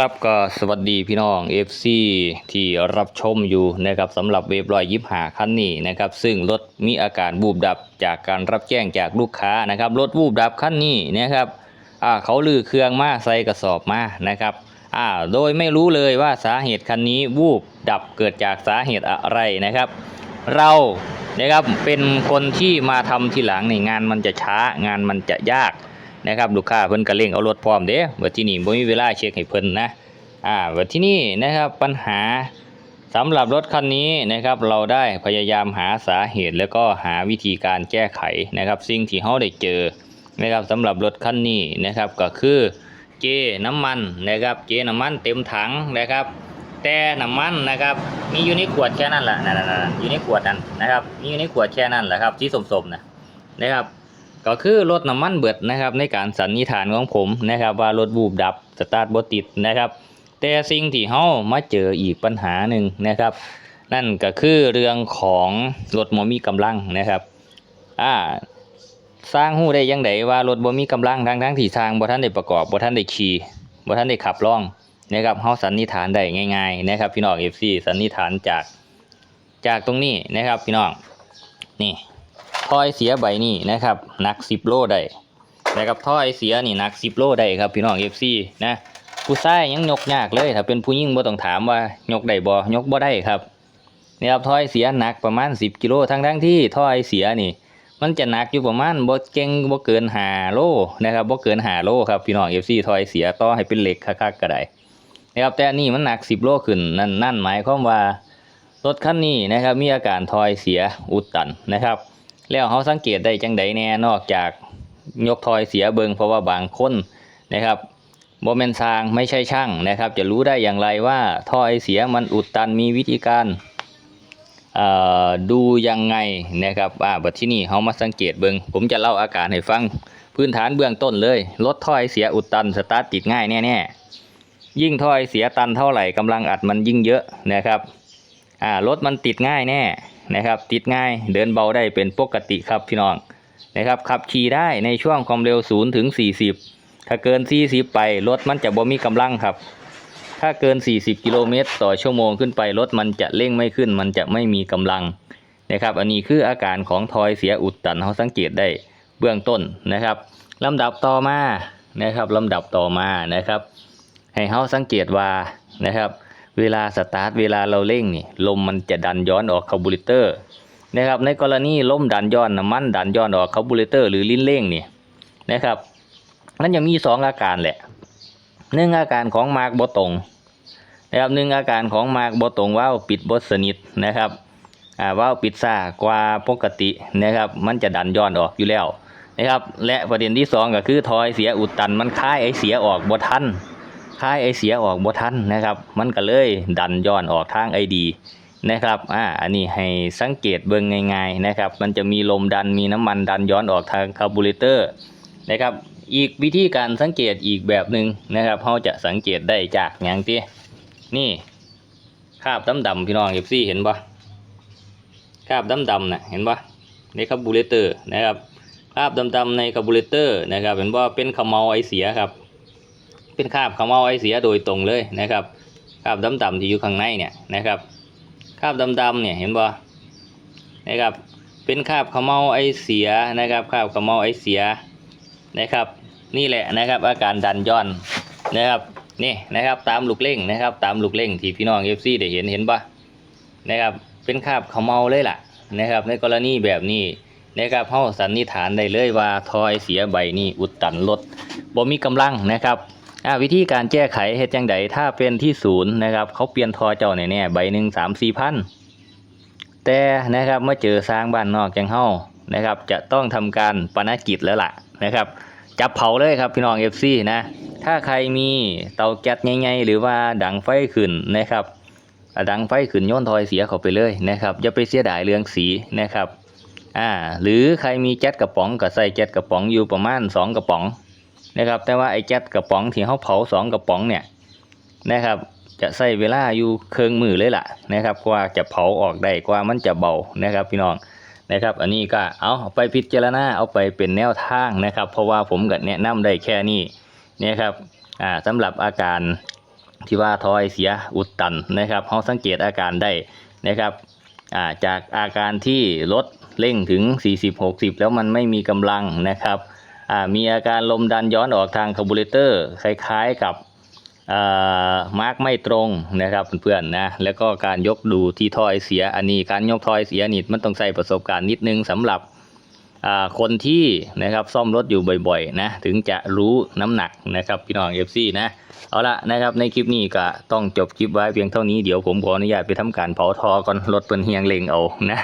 ครับก็สวัสดีพี่น้อง FC ที่รับชมอยู่นะครับสำหรับเวฟรอยยิบหาคันนี้นะครับ ซึ่งรถมีอาการบูบดับจากการรับแจ้งจากลูกค้านะครับรถบูบดับคันนี้นะครับอ่าเขาลือเครื่องมาใส่กระสอบมานะครับอ่าโดยไม่รู้เลยว่าสาเหตุคันนี้วูบดับเกิดจากสาเหตุอะไรนะครับ เรานะครับเป็นคนที่มาทำทีหลังในงานมันจะช้างานมันจะยาก นะครับลูกค้าเพิ่นก็เร่งเอารถพร้อมเด้เบิดที่นี่บ่มีเวลาเช็คให้เพิ่นนะอ่าเบิดที่นี่นะครับปัญหาสำหรับรถคันนี้นะครับเราได้พยายามหาสาเหตุแล้วก็หาวิธีการแก้ไขนะครับ สิ่งที่เฮาได้เจอนะครับสำหรับรถคันนี้นะครับก็คือเจน้ำมันนะครับเจน้ำมันเต็มถังนะครับ แต่น้ำมันนะครับมีอยู่ในขวดแค่นั้นแหละนั่นๆๆอยู่ในขวดนั้นนะครับมีอยู่ในขวดแค่นั้นแหละครับที่สมๆนะนะครับ ก็คือรถน้ำมันเบิดนะครับ ในการสันนิษฐานของผมนะครับ ว่ารถบูบดับสตาร์ทบ่ติดนะครับ แต่สิ่งที่เฮามาเจออีกปัญหาหนึ่งนะครับ นั่นก็คือเรื่องของรถบ่มีกำลังนะครับอ่าสร้างหู้ได้ยังไดว่ารถบ่มีกำลังทั้งทั้งที่สร้างบ่ทันได้ประกอบบ่ทันได้ขี่บ่ทันได้ขับล่องนะครับเฮาสันนิษฐานได้ง่าย ๆ นะครับ พี่น้อง FC สันนิษฐานจากจากตรงนี้นะครับ พี่น้องนี่ ท่อยเสียใบนี่นะครับหนัก10โลได้นะครับท่อยเสียนี่หนัก10โลได้ครับพี่น้อง FC นะผู้ชายยังยกยากเลยถ้าเป็นผู้หญิงบ่ต้องถามว่ายกได้บ่ยกบ่ได้ครับนี่ครับท่อยเสียหนักประมาณ 10กิโลทั้งทั้งที่ท่อยเสียนี่ มันจะหนักอยู่ประมาณบ่เก่งบ่เกิน5โลนะครับบ่เกิน5โลครับพี่น้อง FC ท่อยเสียต่อให้เป็นเหล็กคักๆก็ได้นะครับแต่อันนี่มันหนัก 10 โลขึ้นนั่นนั่นหมายความว่ารถคันนี้นะครับมีอาการทอยเสียอุดตันนะครับ แล้วเขาสังเกตได้จังใดแน่นอกจากยกทอยเสียเบิงเพราะว่าบางคนนะครับโมเมนซางไม่ใช่ช่างนะครับ จะรู้ได้อย่างไรว่าทอยเสียมันอุดตันมีวิธีการดูยังไงนะครับอ่าบัดที่นี่เขามาสังเกตเบิงผมจะเล่าอาการให้ฟังพื้นฐานเบื้องต้นเลยรถทอยเสียอุดตันสตาร์ทติดง่ายแน่ๆยิ่งทอยเสียตันเท่าไหร่กำลังอัดมันยิ่งเยอะนะครับ อ่ารถมันติดง่ายแน่นะครับ ติดง่ายเดินเบาได้เป็นปกติครับพี่น้องนะครับขับขี่ได้ในช่วงความเร็ว0ถึง40 ถ้าเกิน 40 ไปรถมันจะบ่มีกำลังครับ ถ้าเกิน 40 กิโลเมตรต่อชั่วโมงขึ้นไปรถมันจะเร่งไม่ขึ้น มันจะไม่มีกำลังนะครับ อันนี้คืออาการของทอยเสียอุดตันเขาสังเกตได้เบื้องต้นนะครับลำดับต่อมานะครับลำดับต่อมานะครับ ให้เขาสังเกตว่านะครับ เวลาสตาร์ทเวลาเราเร่งนี่ลมมันจะดันย้อนออกคาร์บูเรเตอร์นะครับในกรณีลมดันย้อนน้ำมันดันย้อนออกคาร์บูเรเตอร์หรือลิ้นเร่งนี่นะครับมันยังมีสองอาการแหละหนึ่งอาการของมาร์กบตรงนะครับหนึ่งอาการของมาร์กบตรงว่าวปิดบสนิทนะครับอ่าว่าวปิดซ่ากว่าปกตินะครับมันจะดันย้อนออกอยู่แล้วนะครับและประเด็นที่สองก็คือทอยเสียอุดตันมันคายไอเสียออกบ่ทัน ค่ายไอเสียออกบ่ทันนะครับ มันก็เลยดันย้อนออกทางไอดีนะครับอ่าอันนี้ให้สังเกตเบิ่งง่ายๆนะครับ มันจะมีลมดันมีน้ำมันดันย้อนออกทางคาร์บูเรเตอร์นะครับ อีกวิธีการสังเกตอีกแบบหนึ่งนะครับเราจะสังเกตได้จากอย่างที่นี่คราบดำๆพี่น้องเอฟซีเห็นปะคราบดำๆน่ะเห็นปะในคาร์บูเรเตอร์นะครับคราบดำๆในคาร์บูเรเตอร์นะครับเห็นว่าเป็นขมเมาไอเสียครับ เป็นคราบขมเมาไอเสียโดยตรงเลยนะครับคราบดำๆที่อยู่ข้างในเนี่ยนะครับคราบดำๆเนี่ยเห็นบ่นะครับเป็นคราบขมเมาไอเสียนะครับคราบขมเมาไอเสียนะครับ นี่แหละนะครับ อาการดันย้อนนะครับนี่นะครับตามลูกเล่งนะครับ ตามลูกเล่งที่พี่น้องเอฟซีได้เห็นเห็นปะนะครับเป็นคราบขมเมาเลยล่ะนะครับ ในกรณีแบบนี้นะครับเฮาสันนิษฐานได้เลยว่าทอยเสียใบนี้อุดตันรถบ่มีกำลังนะครับ อ่าวิธีการแก้ไขเฮ็ดจังไดถ้าเป็นที่ศูนย์นะครับเขาเปลี่ยนทอเจ้าแน่ๆใบหนึ่งสามสี่พันแต่นะครับเมื่อเจอสร้างบ้านนอกจังเฮานะครับ จะต้องทำการปนกิจแล้วล่ะนะครับ จับเผาเลยครับพี่น้อง FC นะถ้าใครมีเตาแก๊สใหญ่ๆหรือว่าดังไฟขึ้นนะครับดังไฟขึ้นย้อนทอยเสียเข้าไปเลยนะครับอย่าไปเสียดายเรื่องสีนะครับอ่าหรือใครมีแก๊สกระป๋องก็ใส่แก๊สกระป๋องอยู่ประมาณสองกระป๋อง นะครับ แต่ว่าไอ้แก๊สกระป๋องที่เขาเผาสองกระป๋องเนี่ยนะครับจะใช้เวลาอยู่เครื่องมือเลยล่ะนะครับกว่าจะเผาออกได้กว่ามันจะเบานะครับพี่น้องนะครับ อันนี้ก็เอาไปพิจารณาเอาไปเป็นแนวทางนะครับ เพราะว่าผมก็แนะนำได้แค่นี้นะครับอ่าสำหรับอาการที่ว่าทอยเสียอุดตันนะครับเขาสังเกตอาการได้นะครับอ่าจากอาการที่รถเร่งถึง 40-60 แล้วมันไม่มีกำลังนะครับ มีอาการลมดันย้อนออกทางคาร์บูเรเตอร์คล้ายๆกับอ่ามาร์กไม่ตรงนะครับเพื่อนๆนะแล้วก็การยกดูที่ทอยเสียอันนี้การยกทอยเสียนี่มันต้องใช้ประสบการณ์นิดนึงสำหรับอ่าคนที่นะครับซ่อมรถอยู่บ่อยๆนะถึงจะรู้น้ำหนักนะครับพี่น้อง FC นะเอาละนะครับในคลิปนี้ก็ต้องจบคลิปไว้เพียงเท่านี้เดี๋ยวผมขออนุญาตไปทำการเผาทอก่อนรถเปิ้นเฮียงเลงเอานะ